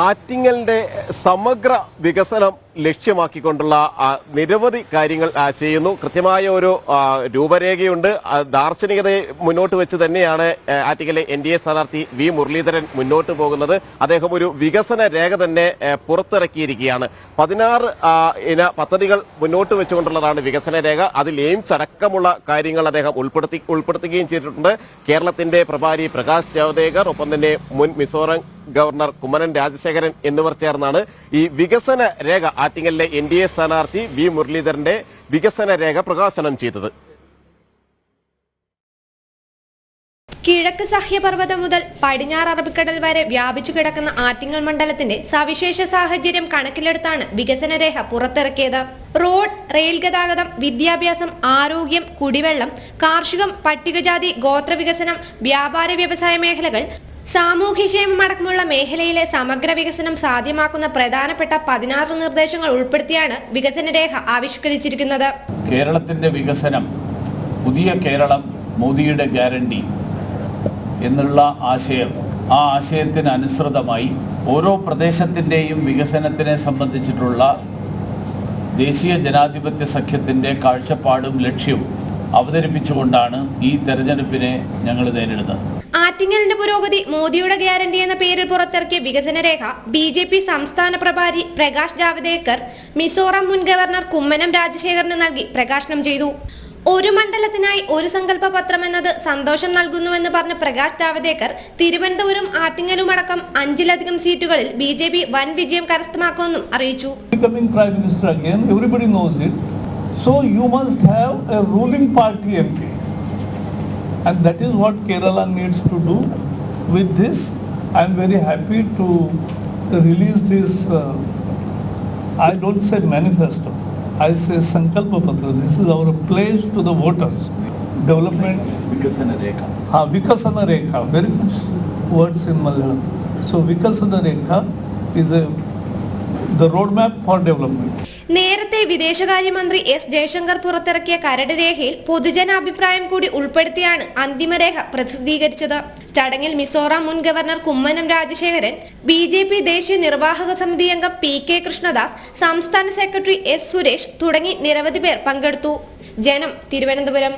ആറ്റിങ്ങലിന്റെ സമഗ്ര വികസനം ലക്ഷ്യമാക്കിക്കൊണ്ടുള്ള നിരവധി കാര്യങ്ങൾ ചെയ്യുന്നു. കൃത്യമായ ഒരു രൂപരേഖയുണ്ട്. ദാർശനികത ദാർശനികതയെ മുന്നോട്ട് വെച്ച് തന്നെയാണ് ആറ്റിക്കലെ എൻ ഡി എ സ്ഥാനാർത്ഥി വി മുരളീധരൻ മുന്നോട്ട് പോകുന്നത്. അദ്ദേഹം ഒരു വികസന രേഖ തന്നെ പുറത്തിറക്കിയിരിക്കുകയാണ്. പതിനാറ് ഇന പദ്ധതികൾ മുന്നോട്ട് വെച്ചുകൊണ്ടുള്ളതാണ് വികസന രേഖ. അതിൽ എയിംസ് അടക്കമുള്ള കാര്യങ്ങൾ അദ്ദേഹം ഉൾപ്പെടുത്തി ഉൾപ്പെടുത്തുകയും ചെയ്തിട്ടുണ്ട്. കേരളത്തിന്റെ പ്രഭാരി പ്രകാശ് ജാവ്ദേക്കർ ഒപ്പം തന്നെ മുൻ മിസോറാം ഗവർണർ കുമ്മനം രാജശേഖരൻ എന്നിവർ ചേർന്നാണ് ഈ വികസന രേഖ ആറ്റിങ്ങലിലെ എൻ ഡി എ സ്ഥാനാർത്ഥി വി മുരളീധരന്റെ വികസന രേഖ പ്രകാശനം ചെയ്തത്. കിഴക്ക് സഹ്യപർവതം മുതൽ പടിഞ്ഞാറ് അറബിക്കടൽ വരെ വ്യാപിച്ചു കിടക്കുന്ന ആറ്റിങ്ങൽ മണ്ഡലത്തിന്റെ സവിശേഷ സാഹചര്യം കണക്കിലെടുത്താണ് വികസന രേഖ പുറത്തിറക്കിയത്. റോഡ് റെയിൽ ഗതാഗതം വിദ്യാഭ്യാസം ആരോഗ്യം കുടിവെള്ളം കാർഷികം പട്ടികജാതി ഗോത്ര വികസനം വ്യാപാര വ്യവസായ മേഖലകൾ സാമൂഹ്യക്ഷേമം അടക്കമുള്ള മേഖലയിലെ സമഗ്ര വികസനം സാധ്യമാക്കുന്ന പ്രധാനപ്പെട്ട പതിനാറ് നിർദ്ദേശങ്ങൾ ഉൾപ്പെടുത്തിയാണ് വികസന രേഖ ആവിഷ്കരിച്ചിരിക്കുന്നത്. കേരളത്തിന്റെ വികസനം പുതിയ കേരളം മോദിയുടെ ഗ്യാരണ്ടി എന്നുള്ള ആശയം ആ ആശയത്തിന് അനുസൃതമായി ഓരോ പ്രദേശത്തിന്റെയും വികസനത്തിനെ സംബന്ധിച്ചിട്ടുള്ള ദേശീയ ജനാധിപത്യ സഖ്യത്തിന്റെ കാഴ്ചപ്പാടും ലക്ഷ്യവും അവതരിപ്പിച്ചുകൊണ്ടാണ് ഈ തെരഞ്ഞെടുപ്പിനെ ഞങ്ങൾ നേരിടുന്നത്. ആറ്റിങ്ങലിന്റെ പുരോഗതി മോദിയുടെ ഗ്യാരണ്ടി എന്ന പേരിൽ പുറത്തിറക്കിയ വികസന രേഖ ബി ജെ പി സംസ്ഥാന പ്രഭാരി പ്രകാശ് ജാവദേക്കർ മിസോറാം മുൻ ഗവർണർ കുമ്മനം രാജശേഖരന് നൽകി പ്രകാശനം ചെയ്തു ഒരു മണ്ഡലത്തിനായി ഒരു സങ്കല്പ പത്രം എന്നത് സന്തോഷം നൽകുന്നുവെന്ന് പറഞ്ഞ പ്രകാശ് ജാവദേക്കർ തിരുവനന്തപുരം ആറ്റിങ്ങലുമടക്കം അഞ്ചിലധികം സീറ്റുകളിൽ ബി ജെ പി വൻ വിജയം കരസ്ഥമാക്കുമെന്നും അറിയിച്ചു. So you must have a ruling party MP. And that is what Kerala needs to do. With this, I am very happy to release this, uh, I don't say manifesto, I say Sankalpa Patra. This is our pledge to the voters. Development. Vikasana Rekha. Ha, Vikasana Rekha. Very good words in Malayalam. So Vikasana Rekha is a, the roadmap for development. നേരത്തെ വിദേശകാര്യമന്ത്രി S Jaishankar പുറത്തിറക്കിയ കരട് രേഖയിൽ പൊതുജനാഭിപ്രായം കൂടി ഉൾപ്പെടുത്തിയാണ് അന്തിമരേഖ പ്രസിദ്ധീകരിച്ചത്. ചടങ്ങിൽ മിസോറാം മുൻ governor Kummanam Rajasekharan B J P ദേശീയ നിർവാഹക സമിതി അംഗം പി കെ കൃഷ്ണദാസ് സംസ്ഥാന സെക്രട്ടറി എസ് സുരേഷ് തുടങ്ങി നിരവധി പേർ പങ്കെടുത്തു. ജനം തിരുവനന്തപുരം.